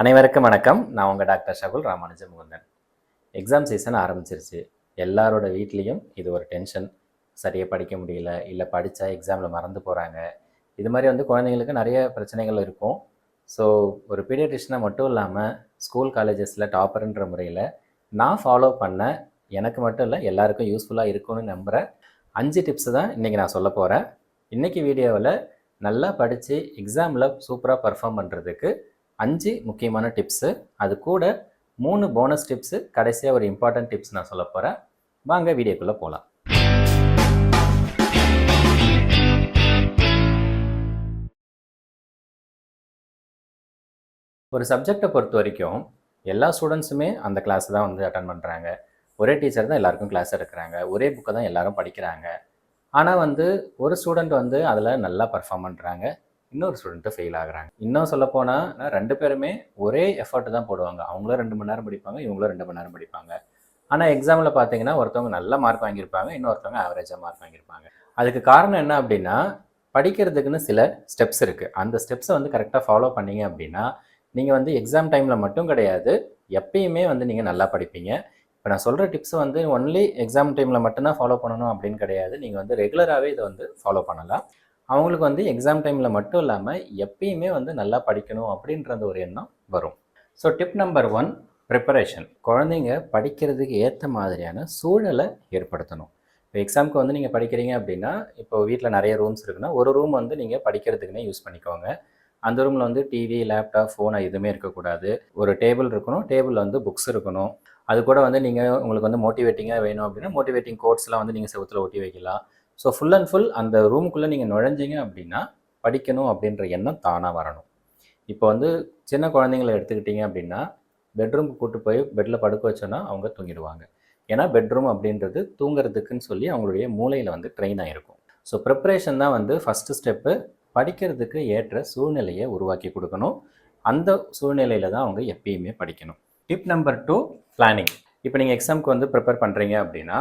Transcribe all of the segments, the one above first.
அனைவருக்கும் வணக்கம். நான் உங்கள் doctor Shakul Ramanuja Mukundan. Exam season ஆரம்பிச்சிருச்சு. எல்லாரோட வீட்லேயும் இது ஒரு டென்ஷன் சரியாக படிக்க முடியல இல்லை படித்தா எக்ஸாமில் மறந்து போகிறாங்க இது மாதிரி வந்து குழந்தைங்களுக்கு நிறைய பிரச்சனைகள் இருக்கும். ஸோ ஒரு பீடியட்ரிஷனாக மட்டும் இல்லாமல் ஸ்கூல் காலேஜஸில் டாப்பர்ன்ற முறையில் நான் ஃபாலோ பண்ண எனக்கு மட்டும் இல்லை எல்லாருக்கும் யூஸ்ஃபுல்லாக இருக்கும்னு நம்புகிறேன் அஞ்சு டிப்ஸ் தான் இன்றைக்கி நான் சொல்ல போகிறேன் இன்றைக்கி வீடியோவில் நல்லா படித்து எக்ஸாமில் சூப்பராக பர்ஃபார்ம் பண்ணுறதுக்கு அஞ்சு முக்கியமான டிப்ஸு அது கூட மூணு போனஸ் டிப்ஸு கடைசியாக ஒரு இம்பார்ட்டன்ட் டிப்ஸ் நான் சொல்ல போகிறேன் வாங்க வீடியோக்குள்ளே போகலாம் ஒரு சப்ஜெக்டை பொறுத்த வரைக்கும் எல்லா ஸ்டூடெண்ட்ஸுமே அந்த கிளாஸ் தான் வந்து அட்டன் பண்ணுறாங்க ஒரே டீச்சர் தான் எல்லாருக்கும் கிளாஸ் எடுக்கிறாங்க. ஒரே புக்கை தான் எல்லாரும் படிக்கிறாங்க. ஆனால் வந்து ஒரு ஸ்டூடெண்ட் வந்து அதில் நல்லா பர்ஃபார்ம் பண்ணுறாங்க இன்னொரு ஸ்டூடெண்ட்டு ஃபெயில் ஆகுறாங்க. இன்னும் சொல்லப்போனால் ரெண்டு பேருமே ஒரே எஃபர்ட் தான் போடுவாங்க. அவங்களும் ரெண்டு மணி நேரம் படிப்பாங்க இவங்களும் ரெண்டு மணி நேரம் படிப்பாங்க. ஆனால் எக்ஸாமில் பார்த்தீங்கன்னா ஒருத்தவங்க நல்ல மார்க் வாங்கியிருப்பாங்க இன்னொருத்தவங்க ஆவரேஜாக மார்க் வாங்கியிருப்பாங்க. அதுக்கு காரணம் என்ன அப்படின்னா படிக்கிறதுக்குன்னு சில ஸ்டெப்ஸ் இருக்குது அந்த ஸ்டெப்ஸை வந்து கரெக்டாக ஃபாலோ பண்ணீங்க அப்படின்னா நீங்கள் வந்து எக்ஸாம் டைமில் மட்டும் கிடையாது எப்பயுமே வந்து நீங்கள் நல்லா படிப்பீங்க. இப்போ நான் சொல்கிற டிப்ஸ் வந்து ஒன்லி எக்ஸாம் டைமில் மட்டும்தான் ஃபாலோ பண்ணணும் அப்படின்னு கிடையாது. நீங்கள் வந்து ரெகுலராகவே இதை வந்து ஃபாலோ பண்ணலாம். அவங்களுக்கு வந்து எக்ஸாம் டைமில் மட்டும் இல்லாமல் எப்பயுமே வந்து நல்லா படிக்கணும் அப்படின்றது ஒரு எண்ணம் வரும். So tip number one preparation குழந்தைங்க படிக்கிறதுக்கு ஏற்ற மாதிரியான சூழலை ஏற்படுத்தணும். இப்போ எக்ஸாமுக்கு வந்து நீங்கள் படிக்கிறீங்க அப்படின்னா இப்போ வீட்டில் நிறைய ரூம்ஸ் இருக்குன்னா ஒரு ரூம் வந்து நீங்கள் படிக்கிறதுக்குன்னே யூஸ் பண்ணிக்கோங்க. அந்த ரூமில் வந்து டிவி லேப்டாப் ஃபோன் எதுவுமே இருக்கக்கூடாது. ஒரு டேபிள் இருக்கணும் டேபிளில் வந்து புக்ஸ் இருக்கணும். அது கூட வந்து நீங்கள் உங்களுக்கு வந்து மோட்டிவேட்டிங்காக வேணும் அப்படின்னா மோட்டிவேட்டிங் கோட்ஸ்லாம் வந்து நீங்கள் செவுத்தில் ஒட்டி வைக்கலாம். ஸோ ஃபுல் அண்ட் ஃபுல் அந்த ரூமுக்குள்ளே நீங்கள் நுழைஞ்சீங்க அப்படின்னா படிக்கணும் அப்படின்ற எண்ணம் தானாக வரணும். இப்போ வந்து சின்ன குழந்தைங்களை எடுத்துக்கிட்டிங்க அப்படின்னா பெட்ரூமுக்கு கூட்டு போய் பெட்டில் படுக்க வச்சோன்னா அவங்க தூங்கிடுவாங்க. ஏன்னா பெட்ரூம் அப்படின்றது தூங்குறதுக்குன்னு சொல்லி அவங்களுடைய மூளையில் வந்து ட்ரெயின் ஆகிருக்கும் ஸோ ப்ரிப்ரேஷன் தான் வந்து ஃபஸ்ட்டு ஸ்டெப்பு படிக்கிறதுக்கு ஏற்ற சூழ்நிலையை உருவாக்கி கொடுக்கணும். அந்த சூழ்நிலையில் தான் அவங்க எப்பயுமே படிக்கணும். டிப் நம்பர் டூ பிளானிங் இப்போ நீங்கள் எக்ஸாமுக்கு வந்து ப்ரிப்பேர் பண்ணுறீங்க அப்படின்னா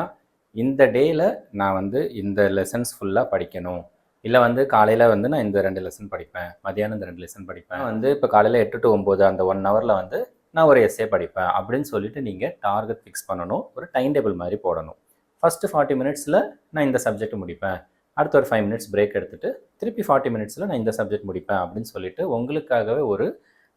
இந்த டேயில் நான் வந்து இந்த லெசன்ஸ் ஃபுல்லாக படிக்கணும். இல்லை வந்து காலையில் வந்து நான் இந்த ரெண்டு லெசன் படிப்பேன். மதியானம் இந்த ரெண்டு லெசன் படிப்பேன். வந்து இப்போ காலையில் எட்டு டு ஒம்பது அந்த ஒன் ஹவரில் வந்து நான் ஒரு எஸ்ஏ படிப்பேன். அப்படின்னு சொல்லிட்டு நீங்கள் டார்கெட் ஃபிக்ஸ் பண்ணணும். ஒரு டைம் டேபிள் மாதிரி போடணும். ஃபஸ்ட்டு ஃபார்ட்டி மினிட்ஸில் நான் இந்த சப்ஜெக்ட் முடிப்பேன். அடுத்த ஒரு ஃபைவ் மினிட்ஸ் பிரேக் எடுத்துகிட்டு திருப்பி ஃபார்ட்டி மினிட்ஸில் நான் இந்த சப்ஜெக்ட் முடிப்பேன் அப்படின்னு சொல்லிட்டு உங்களுக்காகவே ஒரு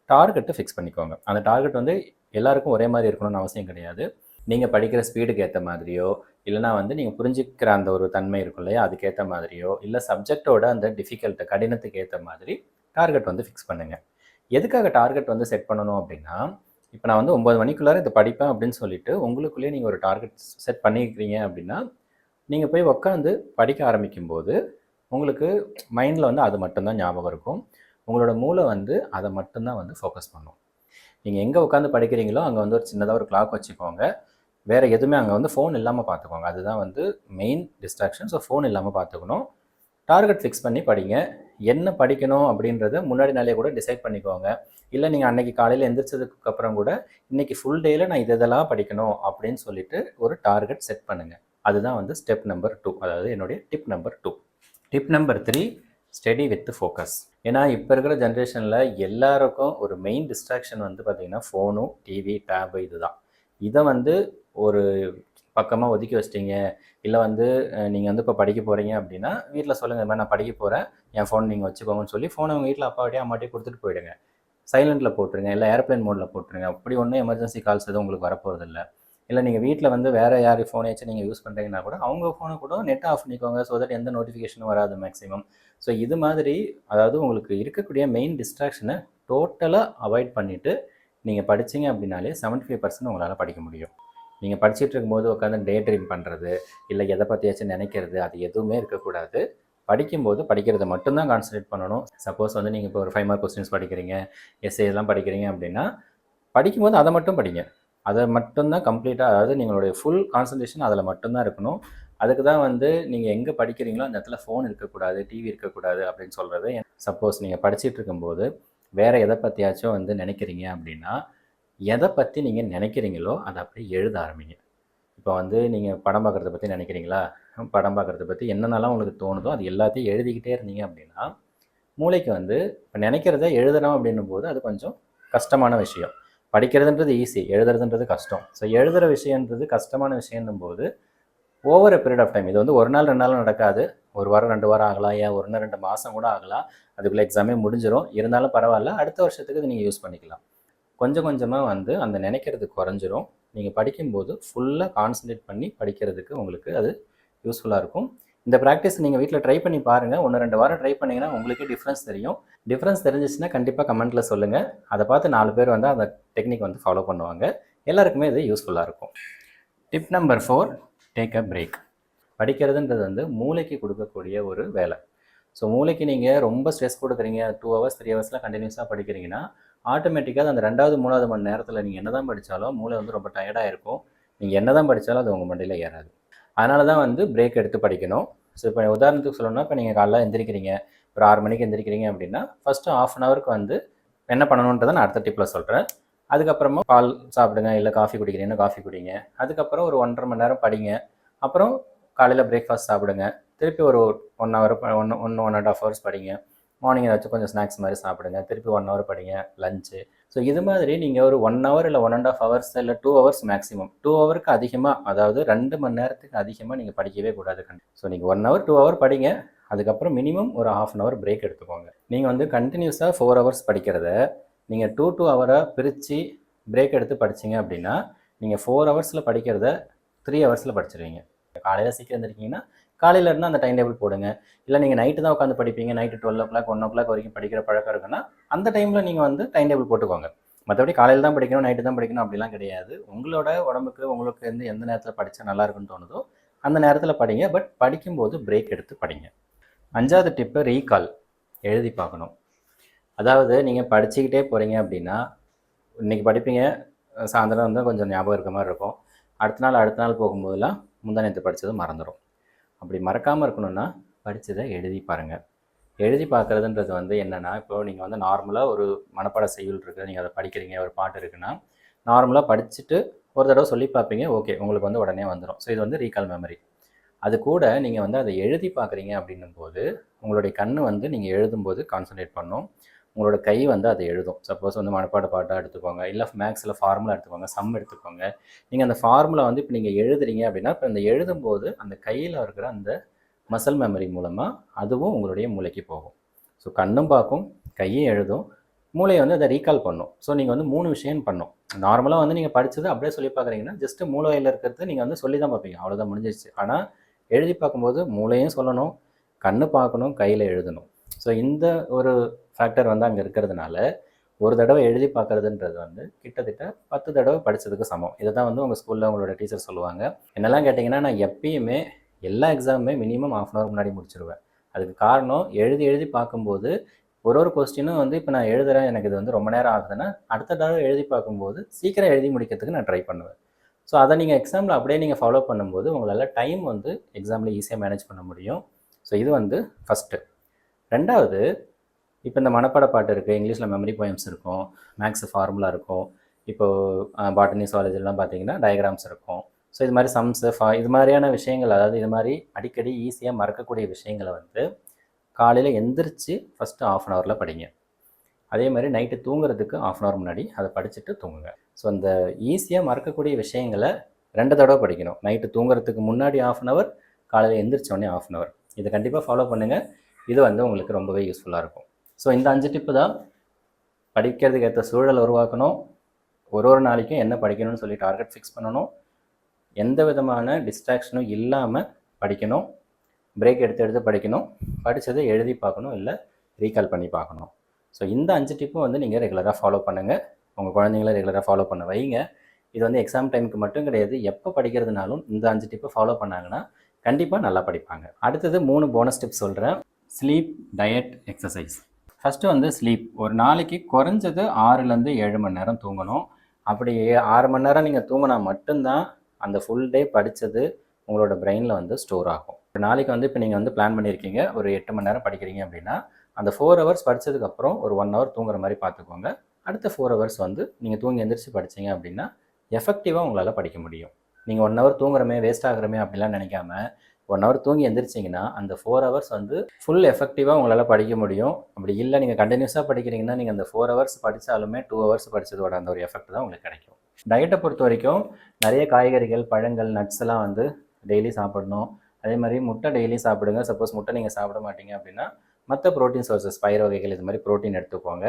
டார்கெட்டை ஃபிக்ஸ் பண்ணிக்கோங்க. அந்த டார்கெட் வந்து எல்லாருக்கும் ஒரே மாதிரி இருக்கணும்னு அவசியம் கிடையாது. நீங்கள் படிக்கிற ஸ்பீடுக்கு ஏற்ற மாதிரியோ இல்லைனா வந்து நீங்கள் புரிஞ்சிக்கிற அந்த ஒரு தன்மை இருக்கும் இல்லையா? அதுக்கேற்ற மாதிரியோ இல்லை சப்ஜெக்டோட அந்த டிஃபிகல்ட்டு கடினத்துக்கு ஏற்ற மாதிரி டார்கெட் வந்து ஃபிக்ஸ் பண்ணுங்கள் எதுக்காக டார்கெட் வந்து செட் பண்ணணும் அப்படின்னா இப்போ நான் வந்து ஒம்பது மணிக்குள்ளார இதை படிப்பேன் அப்படின்னு சொல்லிட்டு உங்களுக்குள்ளேயே நீங்கள் ஒரு டார்கெட் செட் பண்ணிக்கிறீங்க அப்படின்னா நீங்கள் போய் உட்காந்து படிக்க ஆரம்பிக்கும்போது உங்களுக்கு மைண்டில் வந்து அது மட்டும்தான் ஞாபகம் இருக்கும். உங்களோட மூளை வந்து அதை மட்டும்தான் வந்து ஃபோக்கஸ் பண்ணும். நீங்கள் எங்கே உட்காந்து படிக்கிறீங்களோ அங்கே வந்து ஒரு சின்னதாக ஒரு கிளாக் வச்சுக்கோங்க. வேறு எதுவுமே அங்கே வந்து ஃபோன் இல்லாமல் பார்த்துக்கோங்க அதுதான் வந்து மெயின் டிஸ்ட்ராக்ஷன் ஸோ ஃபோன் இல்லாமல் பார்த்துக்கணும் டார்கெட் ஃபிக்ஸ் பண்ணி படிங்க. என்ன படிக்கணும் அப்படின்றத முன்னாடி நாளே கூட டிசைட் பண்ணிக்கோங்க. இல்லை நீங்கள் அன்னைக்கு காலையில் எந்திரிச்சதுக்கு அப்புறம் கூட இன்றைக்கி ஃபுல் டேயில் நான் இது இதெல்லாம் படிக்கணும் அப்படின்னு சொல்லிட்டு ஒரு டார்கெட் செட் பண்ணுங்கள் அதுதான் வந்து ஸ்டெப் நம்பர் டூ அதாவது என்னுடைய tip number two tip number three study with focus ஏன்னா இப்போ இருக்கிற ஜென்ரேஷனில் எல்லாருக்கும் ஒரு மெயின் டிஸ்ட்ராக்ஷன் வந்து பார்த்திங்கன்னா ஃபோனும் டிவி டேபு இதுதான். இதை வந்து ஒரு பக்கமாக ஒதுக்கி வச்சிட்டிங்க. இல்லை வந்து நீங்கள் வந்து இப்போ படிக்க போகிறீங்க அப்படின்னா வீட்டில் சொல்லுங்கள் இந்த மாதிரி நான் படிக்க போகிறேன் என் ஃபோன் நீங்கள் வச்சுக்கோங்கன்னு சொல்லி ஃபோனை உங்கள் வீட்டில் அப்பாவட்டே அம்மாட்டே கொடுத்துட்டு போயிடுங்க. சைலண்ட்டில் போட்டுருங்க. இல்லை ஏர்ப்ளைன் மோடில் போட்டுருங்க. அப்படி ஒன்றும் எமர்ஜென்சி கால்ஸ் எதுவும் உங்களுக்கு வரப்போகிறது இல்லை இல்லை நீங்கள் வீட்டில் வந்து வேறு யார் ஃபோனையாச்சும் நீங்கள் யூஸ் பண்ணுறீங்கன்னா கூட அவங்க ஃபோனை கூட நெட் ஆஃப் பண்ணிக்கோங்க ஸோ தட் எந்த நோட்டிஃபிகேஷனும் வராது மேக்ஸிமம் ஸோ இது மாதிரி அதாவது உங்களுக்கு இருக்கக்கூடிய மெயின் டிஸ்ட்ராக்ஷனை டோட்டலாக அவாய்ட் பண்ணிவிட்டு நீங்கள் படிச்சீங்க அப்படின்னாலே செவன்ட்டி ஃபைவ் பர்சன்ட் உங்களால் படிக்க முடியும். நீங்கள் படிச்சுட்டு இருக்கும்போது உட்காந்து டே ட்ரீம் பண்ணுறது இல்லை எதை பற்றியாச்சும் நினைக்கிறது அது எதுவுமே இருக்கக்கூடாது. படிக்கும்போது படிக்கிறத மட்டும்தான் கான்சன்ட்ரேட் பண்ணணும். சப்போஸ் வந்து நீங்கள் இப்போ ஒரு ஃபைவ் மார்க் கொஸ்டின்ஸ் படிக்கிறீங்க எஸ்ஏ எல்லாம் படிக்கிறீங்க அப்படின்னா படிக்கும்போது அதை மட்டும் படிங்க. அதை மட்டும்தான் கம்ப்ளீட்டாக அதாவது நீங்களுடைய ஃபுல் கான்சன்ட்ரேஷன் அதில் மட்டும்தான் இருக்கணும். அதுக்கு தான் வந்து நீங்கள் எங்கே படிக்கிறீங்களோ அந்த இடத்துல ஃபோன் இருக்கக்கூடாது டிவி இருக்கக்கூடாது அப்படின்னு சொல்கிறது சப்போஸ் நீங்கள் படிச்சுட்டு இருக்கும்போது வேறு எதை பற்றியாச்சும் வந்து நினைக்கிறீங்க அப்படின்னா எதை பற்றி நீங்கள் நினைக்கிறீங்களோ அதை அப்படியே எழுத ஆரம்பிங்க. இப்போ வந்து நீங்கள் படம் பார்க்குறத பற்றி நினைக்கிறீங்களா? படம் பார்க்குறத பற்றி என்னென்னலாம் உங்களுக்கு தோணுதோ அது எல்லாத்தையும் எழுதிக்கிட்டே இருந்தீங்க அப்படின்னா மூளைக்கு வந்து இப்போ நினைக்கிறத எழுதணும் அப்படின்னும் போது அது கொஞ்சம் கஷ்டமான விஷயம். படிக்கிறதுன்றது ஈஸி எழுதுறதுன்றது கஷ்டம். ஸோ எழுதுகிற விஷயன்றது கஷ்டமான விஷயம்னும் போது ஓவர் பீரியட் ஆஃப் டைம் இது வந்து ஒரு நாள் ரெண்டு நாள் நடக்காது. ஒரு வாரம் ரெண்டு வாரம் ஆகலாம். ஏன்? ஒரு நாள் ரெண்டு மாதம் கூட ஆகலாம். அதுக்குள்ளே எக்ஸாமே முடிஞ்சிடும் இருந்தாலும் பரவாயில்ல. அடுத்த வருஷத்துக்கு இது நீங்கள் யூஸ் பண்ணிக்கலாம். கொஞ்சம் கொஞ்சமாக வந்து அந்த நினைக்கிறது குறைஞ்சிரும். நீங்கள் படிக்கும்போது ஃபுல்லாக கான்சன்ட்ரேட் பண்ணி படிக்கிறதுக்கு உங்களுக்கு அது யூஸ்ஃபுல்லாக இருக்கும். இந்த ப்ராக்டிஸ் நீங்கள் வீட்டில் ட்ரை பண்ணி பாருங்கள் ஒன்று ரெண்டு வாரம் ட்ரை பண்ணிங்கன்னா உங்களுக்கே டிஃப்ரென்ஸ் தெரியும். டிஃப்ரென்ஸ் தெரிஞ்சிச்சுன்னா கண்டிப்பாக கமெண்ட்டில் சொல்லுங்கள் அதை பார்த்து நாலு பேர் வந்து அந்த டெக்னிக் வந்து ஃபாலோ பண்ணுவாங்க. எல்லாருக்குமே இது யூஸ்ஃபுல்லாக இருக்கும். Tip number four take a break படிக்கிறதுன்றது வந்து மூளைக்கு கொடுக்கக்கூடிய ஒரு வேலை. ஸோ மூளைக்கு நீங்கள் ரொம்ப ஸ்ட்ரெஸ் கொடுக்குறீங்க டூ ஹவர்ஸ் த்ரீ ஹவர்ஸ்லாம் கண்டினியூஸாக படிக்கிறீங்கன்னா ஆட்டோமேட்டிக்காக அந்த ரெண்டாவது மூணாவது மணி நேரத்தில் நீங்கள் என்ன தான் படித்தாலும் மூளை வந்து ரொம்ப டயர்டாக இருக்கும். நீங்கள் என்ன தான் படித்தாலும் அது உங்கள் மண்டையில் ஏறாது. அதனால தான் வந்து பிரேக் எடுத்து படிக்கணும். ஸோ இப்போ உதாரணத்துக்கு சொல்லணும்னா இப்போ நீங்கள் காலைல எந்திரிக்கிறீங்க. ஒரு ஆறு மணிக்கு எந்திரிக்கிறீங்க அப்படின்னா ஃபஸ்ட்டு ஆஃப் அன் ஹவருக்கு வந்து என்ன பண்ணணுன்றதை நான் அடுத்த டிப்பில் சொல்கிறேன் அதுக்கப்புறமா பால் சாப்பிடுங்க இல்லை காஃபி குடிக்கிறீங்கன்னா காஃபி குடிங்க. அதுக்கப்புறம் ஒரு ஒன்றரை மணி நேரம் படிங்க. அப்புறம் காலையில் பிரேக்ஃபாஸ்ட் சாப்பிடுங்க. திருப்பி ஒரு one hour one one one and half hours படிங்க. மார்னிங் ஏதாச்சும் கொஞ்சம் ஸ்நாக்ஸ் மாதிரி சாப்பிடுங்க. திருப்பி ஒன் ஹவர் படிங்க லஞ்சு ஸோ இது மாதிரி நீங்கள் ஒரு ஒன் ஹவர் இல்லை ஒன் அண்ட் ஆஃப் ஹவர்ஸ் இல்லை டூ ஹவர்ஸ் மேக்ஸிமம் டூ ஹவருக்கு அதிகமாக அதாவது ரெண்டு மணி நேரத்துக்கு அதிகமாக நீங்கள் படிக்கவே கூடாது ஸோ நீங்கள் ஒன் ஹவர் டூ ஹவர் படிங்க. அதுக்கப்புறம் மினிமம் ஒரு ஹாஃப் அன் ஹவர் பிரேக் எடுத்துக்கோங்க. நீங்கள் வந்து கண்டினியூஸாக ஃபோர் ஹவர்ஸ் படிக்கிறத நீங்கள் டூ டூ ஹவராக பிரித்து பிரேக் எடுத்து படிச்சீங்க அப்படின்னா நீங்கள் ஃபோர் ஹவர்ஸில் படிக்கிறத த்ரீ ஹவர்ஸில் படிச்சிருவீங்க. காலையில் சீக்கிரம் இருந்திருக்கீங்கன்னா காலையில இருந்து அந்த டைம் டேபிள் போடுங்க. இல்லை நீங்கள் நைட்டு தான் உட்காந்து படிப்பீங்க. Night twelve o'clock one o'clock வரைக்கும் படிக்கிற பழக்கம் இருக்குன்னா அந்த டைமில் நீங்கள் வந்து டைம் டேபிள் போட்டுக்கோங்க. மற்றபடி காலையில் தான் படிக்கணும் நைட்டு தான் படிக்கணும் அப்படிலாம் கிடையாது. உங்களோட உடம்புக்கு உங்களுக்கு வந்து எந்த நேரத்தில் படித்தா நல்லா இருக்குன்னு தோணுதோ அந்த நேரத்தில் படிங்க. பட் படிக்கும்போது பிரேக் எடுத்து படிங்க. அஞ்சாவது டிப்பு ரீகால் எழுதி பார்க்கணும். அதாவது நீங்கள் படிச்சுக்கிட்டே போகிறீங்க அப்படின்னா இன்றைக்கி படிப்பீங்க சாயந்தரம் வந்து கொஞ்சம் ஞாபகம் இருக்க மாதிரி இருக்கும். அடுத்த நாள் அடுத்த நாள் போகும்போதெல்லாம் முந்தா நேற்று படித்தது மறந்துடும் அப்படி மறக்காமல் இருக்கணும்னா படித்ததை எழுதி பாருங்கள் எழுதி பார்க்குறதுன்றது வந்து என்னென்னா இப்போ நீங்கள் வந்து நார்மலாக ஒரு மனப்பாட செய்யுள் இருக்குது நீங்கள் அதை படிக்கிறீங்க ஒரு பாட்டு இருக்குன்னா நார்மலாக படிச்சுட்டு ஒரு தடவை சொல்லி பார்ப்பீங்க ஓகே உங்களுக்கு வந்து உடனே வந்துடும் ஸோ இது வந்து ரீகால் மெமரி அது கூட நீங்கள் வந்து அதை எழுதி பார்க்குறீங்க அப்படின்னும் போது உங்களுடைய கண் வந்து நீங்கள் எழுதும்போது கான்சன்ட்ரேட் பண்ணும். உங்களோட கை வந்து அதை எழுதும். சப்போஸ் வந்து மனப்பாட பாட்டாக எடுத்துக்கோங்க. இல்லை மேக்ஸில் ஃபார்முலா எடுத்துக்கோங்க. சம் எடுத்துக்கோங்க. நீங்கள் அந்த ஃபார்முலா வந்து இப்போ நீங்கள் எழுதுறீங்க அப்படின்னா இப்போ இந்த எழுதும்போது அந்த கையில் இருக்கிற அந்த மசல் மெமரி மூலமாக அதுவும் உங்களுடைய மூளைக்கு போகும். ஸோ கண்ணும் பார்க்கும் கையும் எழுதும். மூளையை வந்து அதை ரீகால் பண்ணும். ஸோ நீங்கள் வந்து மூணு விஷயம் பண்ணும். நார்மலாக வந்து நீங்கள் படித்தது அப்படியே சொல்லி பார்க்குறீங்கன்னா ஜஸ்ட்டு மூளையில் இருக்கிறது நீங்கள் வந்து சொல்லி தான் பார்ப்பீங்க. அவ்வளோதான் முடிஞ்சிருச்சு. ஆனால் எழுதி பார்க்கும்போது மூளையும் சொல்லணும் கண்ணு பார்க்கணும் கையில் எழுதணும். ஸோ இந்த ஒரு ஃபேக்டர் வந்து அங்கே இருக்கிறதுனால ஒரு தடவை எழுதி பார்க்குறதுன்றது வந்து கிட்டத்தட்ட பத்து தடவை படித்ததுக்கு சமம். இதை தான் வந்து உங்கள் ஸ்கூலில் உங்களோட டீச்சர் சொல்லுவாங்க. என்னெல்லாம் கேட்டிங்கன்னா நான் எப்பயுமே எல்லா எக்ஸாமுமே மினிமம் ஆஃப் அன் ஹவர் முன்னாடி முடிச்சிருவேன். அதுக்கு காரணம் எழுதி எழுதி பார்க்கும்போது ஒரு ஒரு கொஸ்டினும் வந்து இப்போ நான் எழுதுகிறேன் எனக்கு இது வந்து ரொம்ப நேரம் ஆகுதுன்னா அடுத்த தடவை எழுதி பார்க்கும்போது சீக்கிரம் எழுதி முடிக்கிறதுக்கு நான் ட்ரை பண்ணுவேன். ஸோ அதை நீங்கள் எக்ஸாமில் அப்படியே நீங்கள் ஃபாலோ பண்ணும்போது உங்களால் டைம் வந்து எக்ஸாமில் ஈஸியாக மேனேஜ் பண்ண முடியும். ஸோ இது வந்து ஃபஸ்ட்டு ரெண்டாவது இப்போ இந்த மனப்பாட பாட்டு இருக்குது இங்கிலீஷில் மெமரி போயம்ஸ் இருக்கும் மேக்ஸ் ஃபார்முலா இருக்கும் இப்போது பாட்டனி சுவாலஜிலாம் பார்த்தீங்கன்னா டயக்ராம்ஸ் இருக்கும். ஸோ இது மாதிரி சம்ஸு ஃபா இது மாதிரியான விஷயங்கள் அதாவது இது மாதிரி அடிக்கடி ஈஸியாக மறக்கக்கூடிய விஷயங்களை வந்து காலையில் எந்திரிச்சு ஃபஸ்ட்டு ஆஃப் அன் ஹவரில் படிங்க. அதே மாதிரி நைட்டு தூங்குறதுக்கு ஆஃப் அன் ஹவர் முன்னாடி அதை படிச்சுட்டு தூங்குங்க. ஸோ அந்த ஈஸியாக மறக்கக்கூடிய விஷயங்களை ரெண்டு தடவை படிக்கணும். நைட்டு தூங்குறதுக்கு முன்னாடி ஆஃப் அன் ஹவர் காலையில் எந்திரிச்சோடனே ஆஃப் அன் ஹவர் இதை கண்டிப்பாக ஃபாலோ பண்ணுங்கள் இது வந்து உங்களுக்கு ரொம்பவே யூஸ்ஃபுல்லாக இருக்கும். ஸோ இந்த அஞ்சு டிப்பு தான் படிக்கிறதுக்கு ஏற்ற சூழல் உருவாக்கணும். ஒரு ஒரு நாளைக்கும் என்ன படிக்கணும்னு சொல்லி டார்கெட் ஃபிக்ஸ் பண்ணணும். எந்த விதமான டிஸ்ட்ராக்ஷனும் இல்லாமல் படிக்கணும். பிரேக் எடுத்து எடுத்து படிக்கணும். படித்ததை எழுதி பார்க்கணும் இல்லை ரீகால் பண்ணி பார்க்கணும். ஸோ இந்த அஞ்சு டிப்பும் வந்து நீங்கள் ரெகுலராக ஃபாலோ பண்ணுங்கள் உங்கள் குழந்தைங்கள ரெகுலராக ஃபாலோ பண்ண வைங்க. இது வந்து எக்ஸாம் டைமுக்கு மட்டும் கிடையாது. எப்போ படிக்கிறதுனாலும் இந்த அஞ்சு டிப்பு ஃபாலோ பண்ணாங்கன்னா கண்டிப்பாக நல்லா படிப்பாங்க. அடுத்தது மூணு போனஸ் டிப்ஸ் சொல்கிறேன் ஸ்லீப் டயட் எக்ஸசைஸ் ஃபஸ்ட்டு வந்து ஸ்லீப் ஒரு நாளைக்கு குறைஞ்சது ஆறுலேருந்து ஏழு மணி நேரம் தூங்கணும். அப்படி ஆறு மணி நேரம் நீங்கள் தூங்கினா மட்டும்தான் அந்த ஃபுல் டே படித்தது உங்களோட பிரெயினில் வந்து ஸ்டோர் ஆகும். ஒரு நாளைக்கு வந்து இப்போ நீங்கள் வந்து பிளான் பண்ணியிருக்கீங்க ஒரு எட்டு மணி நேரம் படிக்கிறீங்க அப்படின்னா அந்த ஃபோர் ஹவர்ஸ் படித்ததுக்கப்புறம் ஒரு ஒன் ஹவர் தூங்குற மாதிரி பார்த்துக்கோங்க. அடுத்த ஃபோர் ஹவர்ஸ் வந்து நீங்கள் தூங்கி எந்திரிச்சு படிச்சீங்க அப்படின்னா எஃபெக்டிவாக உங்களால் படிக்க முடியும். நீங்கள் ஒன் ஹவர் தூங்குறமே வேஸ்ட் ஆகுறமே அப்படிலாம் நினைக்காம ஒன் ஹவர் தூங்கி எந்திரிச்சிங்கன்னா அந்த ஃபோர் ஹவர்ஸ் வந்து ஃபுல் எஃபெக்டிவாக உங்களால் படிக்க முடியும். அப்படி இல்லை நீங்கள் கண்டினியூஸாக படிக்கிறீங்கன்னா நீங்கள் அந்த ஃபோர் ஹவர்ஸ் படித்தாலுமே டூ ஹவர்ஸ் படித்ததோட அந்த ஒரு எஃபெக்ட் தான் உங்களுக்கு கிடைக்கும். டயட்டை பொறுத்த வரைக்கும் நிறைய காய்கறிகள் பழங்கள் நட்ஸ் எல்லாம் வந்து டெய்லி சாப்பிடணும். அதே மாதிரி முட்டை டெய்லி சாப்பிடுங்க. சப்போஸ் முட்டை நீங்கள் சாப்பிட மாட்டீங்க அப்படின்னா மற்ற ப்ரோட்டீன் சோர்சஸ் பயிர் வகைகள் இது மாதிரி ப்ரோட்டீன் எடுத்துக்கோங்க.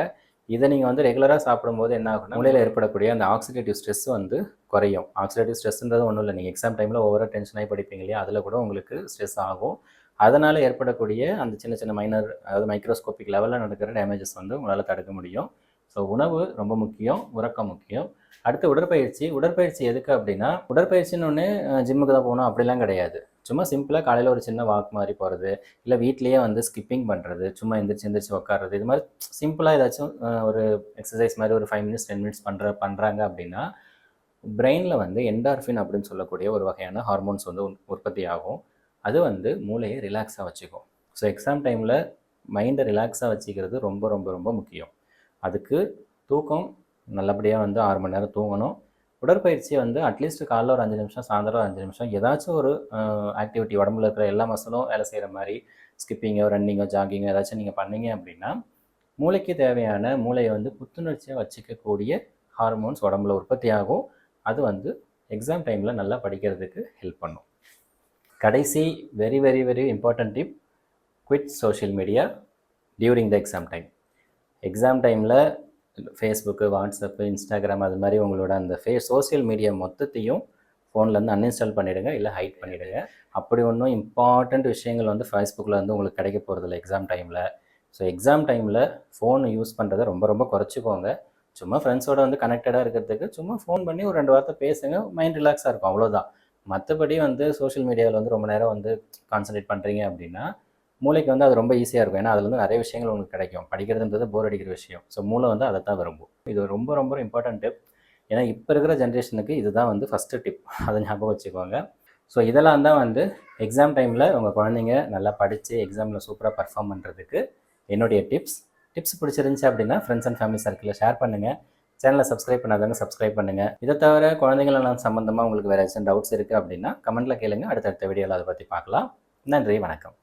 இதை நீங்கள் வந்து ரெகுலராக சாப்பிடும்போது என்ன ஆகும்னா மூளையில் ஏற்படக்கூடிய அந்த ஆக்சிடேட்டிவ் ஸ்ட்ரெஸ் வந்து குறையும். ஆக்சிடேட்டிவ் ஸ்ட்ரெஸ்ன்றது ஒன்றும் இல்லை. நீங்கள் எக்ஸாம் டைமில் ஓவராக டென்ஷன் ஆகி படிப்பீங்க இல்லையா? அதில் கூட உங்களுக்கு ஸ்ட்ரெஸ் ஆகும். அதனால் ஏற்படக்கூடிய அந்த சின்ன சின்ன மைனர் அதாவது மைக்ரோஸ்கோபிக் லெவலில் நடக்கிற டேமேஜஸ் வந்து உங்களால் தடுக்க முடியும். ஸோ உணவு ரொம்ப முக்கியம் உறக்கம் முக்கியம். அடுத்து உடற்பயிற்சி. உடற்பயிற்சி எதுக்கு அப்படின்னா உடற்பயிற்சின்னு ஒன்று ஜிம்முக்கு தான் போகணும் அப்படிலாம் கிடையாது. சும்மா சிம்பிளாக காலையில் ஒரு சின்ன வாக் மாதிரி போகிறது இல்லை வீட்லேயே வந்து ஸ்கிப்பிங் பண்ணுறது சும்மா எந்திரிச்சு எந்திரிச்சு உட்காறது இது மாதிரி சிம்பிளாக ஏதாச்சும் ஒரு எக்ஸசைஸ் மாதிரி ஒரு ஃபைவ் மினிட்ஸ் டென் மினிட்ஸ் பண்ணுற பண்ணுறாங்க அப்படின்னா பிரெயினில் வந்து என்டார்ஃபின் அப்படின்னு சொல்லக்கூடிய ஒரு வகையான ஹார்மோன்ஸ் வந்து உற்பத்தி ஆகும். அது வந்து மூளையை ரிலாக்ஸாக வச்சுக்கும். ஸோ எக்ஸாம் டைமில் மைண்டை ரிலாக்ஸாக வச்சுக்கிறது ரொம்ப ரொம்ப ரொம்ப முக்கியம். அதுக்கு தூக்கம் நல்லபடியாக வந்து ஆறு மணி நேரம் தூங்கணும். உடற்பயிற்சி வந்து அட்லீஸ்ட் காலைல ஒரு அஞ்சு நிமிஷம் சாயந்தரம் ஒரு அஞ்சு நிமிஷம். ஏதாச்சும் ஒரு ஆக்டிவிட்டி உடம்புல இருக்கிற எல்லா மசிலும் வேலை செய்கிற மாதிரி ஸ்கிப்பிங்கோ ரன்னிங்கோ ஜாகிங்கோ ஏதாச்சும் நீங்கள் பண்ணீங்க அப்படின்னா மூளைக்கு தேவையான மூளையை வந்து புத்துணர்ச்சியாக வச்சுக்கக்கூடிய ஹார்மோன்ஸ் உடம்புல உற்பத்தி ஆகும். அது வந்து எக்ஸாம் டைமில் நல்லா படிக்கிறதுக்கு ஹெல்ப் பண்ணும். கடைசி very very very important tip quit social media during the exam time exam டைமில் ஃபேஸ்புக்கு வாட்ஸ்அப்பு இன்ஸ்டாகிராம் அது மாதிரி உங்களோட அந்த ஃபே சோஷியல் மீடியா மொத்தத்தையும் ஃபோன்லேருந்து அன்இன்ஸ்டால் பண்ணிவிடுங்க இல்லை ஹைட் பண்ணிவிடுங்க அப்படி ஒன்றும் இம்பார்ட்டண்ட் விஷயங்கள் வந்து ஃபேஸ்புக்கில் வந்து உங்களுக்கு கிடைக்க போகிறதில்ல எக்ஸாம் டைமில் ஸோ எக்ஸாம் டைமில் ஃபோன் யூஸ் பண்ணுறதை ரொம்ப ரொம்ப குறைச்சிக்கோங்க. சும்மா ஃப்ரெண்ட்ஸோட வந்து கனெக்டடாக இருக்கிறதுக்கு சும்மா ஃபோன் பண்ணி ஒரு ரெண்டு வார்த்தை பேசுங்க மைண்ட் ரிலாக்ஸாக இருக்கும் அவ்வளோதான் மற்றபடி வந்து சோஷியல் மீடியாவில் வந்து ரொம்ப நேரம் வந்து கான்சன்ட்ரேட் பண்ணுறீங்க அப்படின்னா மூளைக்கு வந்து அது ரொம்ப ஈஸியாக இருக்கும். ஏன்னா அதில் வந்து நிறைய விஷயங்கள் உங்களுக்கு கிடைக்கும். படிக்கிறதுன்றது போர் அடிக்கிற விஷயம். ஸோ மூளை வந்து அதை தான் விரும்பும். இது ரொம்ப ரொம்ப இம்பார்ட்டன்ட் டிப் ஏன்னா இப்போ இருக்கிற ஜென்ரேஷனுக்கு இதுதான் வந்து ஃபஸ்ட்டு டிப் அதை ஞாபகம் வச்சுக்கோங்க. ஸோ இதெல்லாம் தான் வந்து எக்ஸாம் டைமில் உங்கள் குழந்தைங்க நல்லா படித்து எக்ஸாமில் சூப்பராக பர்ஃபார்ம் பண்ணுறதுக்கு என்னுடைய டிப்ஸ் டிப்ஸ் பிடிச்சிருந்துச்சு அப்படின்னா ஃப்ரெண்ட்ஸ் அண்ட் ஃபேமிலி சர்க்கிளில் ஷேர் பண்ணுங்கள் சேனலை சப்ஸ்கிரைப் பண்ணாதவங்க சப்ஸ்கிரைப் பண்ணுங்கள் இதை தவிர குழந்தைங்களெல்லாம் சம்மந்தமாக உங்களுக்கு வேறு ஏதாச்சும் டவுட்ஸ் இருக்குது அப்படின்னா கமெண்ட்டில் கேளுங்க. அடுத்தடுத்த வீடியோவில் அதை பற்றி பார்க்கலாம். நன்றி வணக்கம்.